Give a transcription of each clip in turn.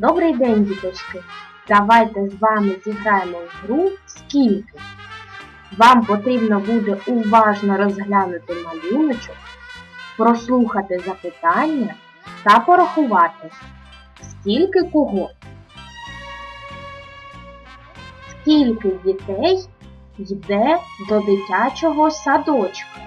Добрий день, діточки! Давайте з вами зіграємо в гру скільки. Вам потрібно буде уважно розглянути малюночок, прослухати запитання та порахувати, скільки кого. Скільки дітей йде до дитячого садочка?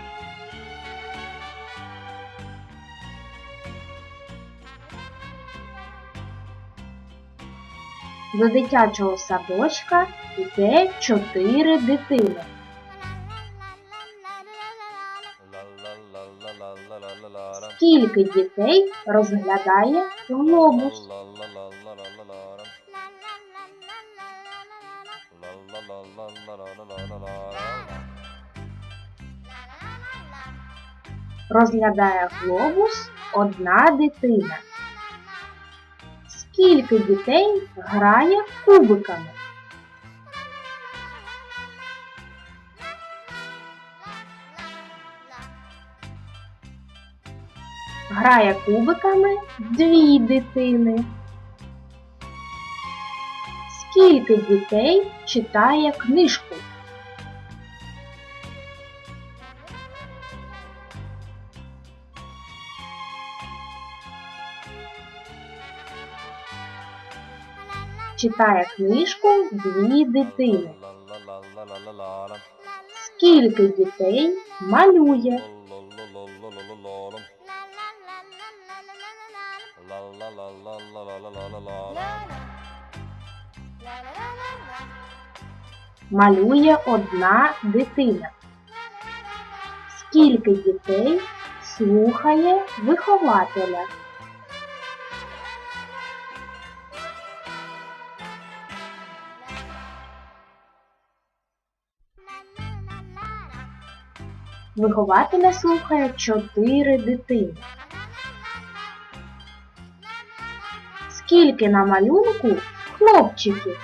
До дитячого садочка йде чотири дитини. Скільки дітей розглядає глобус? Розглядає глобус одна дитина. Скільки дітей грає кубиками? Грає кубиками дві дитини. Скільки дітей читає книжку? Читає книжку дві дитини. Скільки дітей малює? Малює одна дитина. Скільки дітей слухає вихователя? Вихователя слухає чотири дитини. Скільки на малюнку хлопчиків?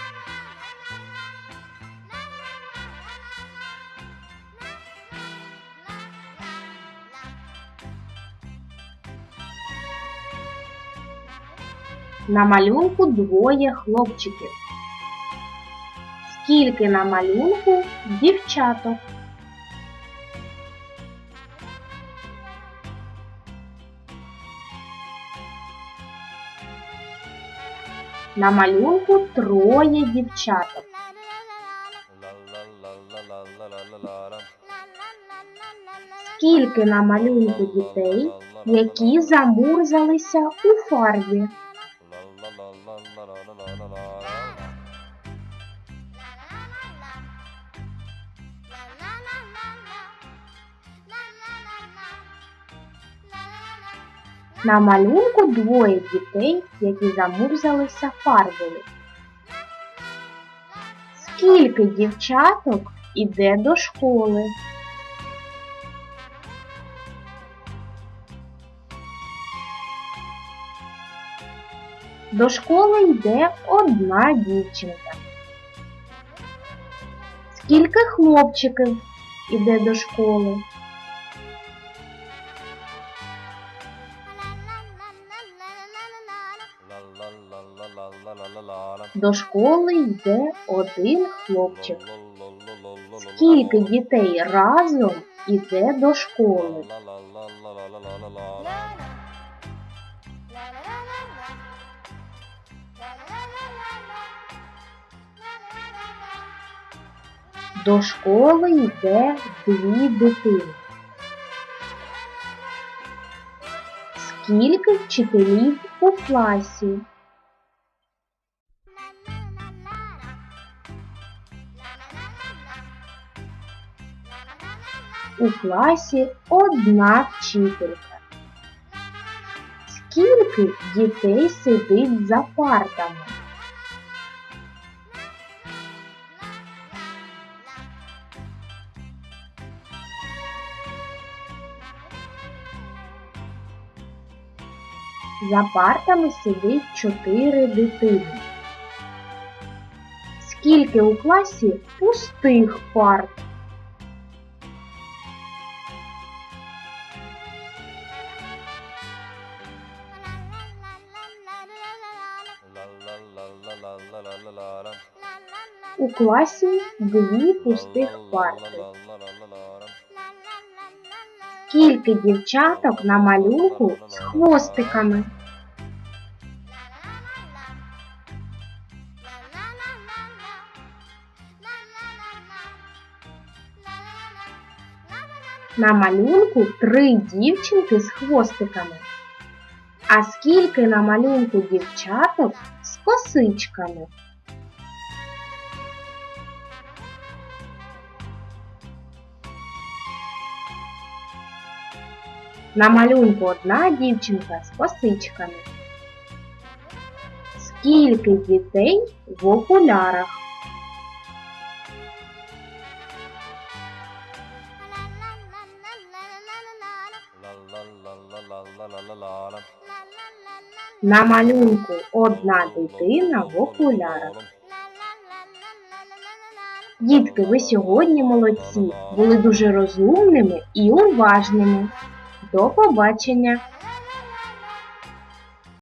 На малюнку двоє хлопчиків. Скільки на малюнку дівчаток? На малюнку троє дівчаток. Скільки на малюнку дітей, які замурзалися у фарбі? На малюнку двоє дітей, які замурзалися фарбою. Скільки дівчаток іде до школи? До школи йде одна дівчинка. Скільки хлопчиків іде до школи? До школи йде один хлопчик. Скільки дітей разом іде до школи? До школи йде дві дитини. Скільки вчителів у класі? У класі одна вчителька. Скільки дітей сидить за партами? За партами сидить чотири дитини. Скільки у класі пустих парт? У класі дві пустих парти. Скільки дівчаток на малюнку з хвостиками? На малюнку три дівчинки з хвостиками. А скільки на малюнку дівчаток з косичками? На малюнку одна дівчинка з косичками. Скільки дітей в окулярах? На малюнку одна дитина в окулярах. Дітки, ви сьогодні молодці, були дуже розумними і уважними. До побачення!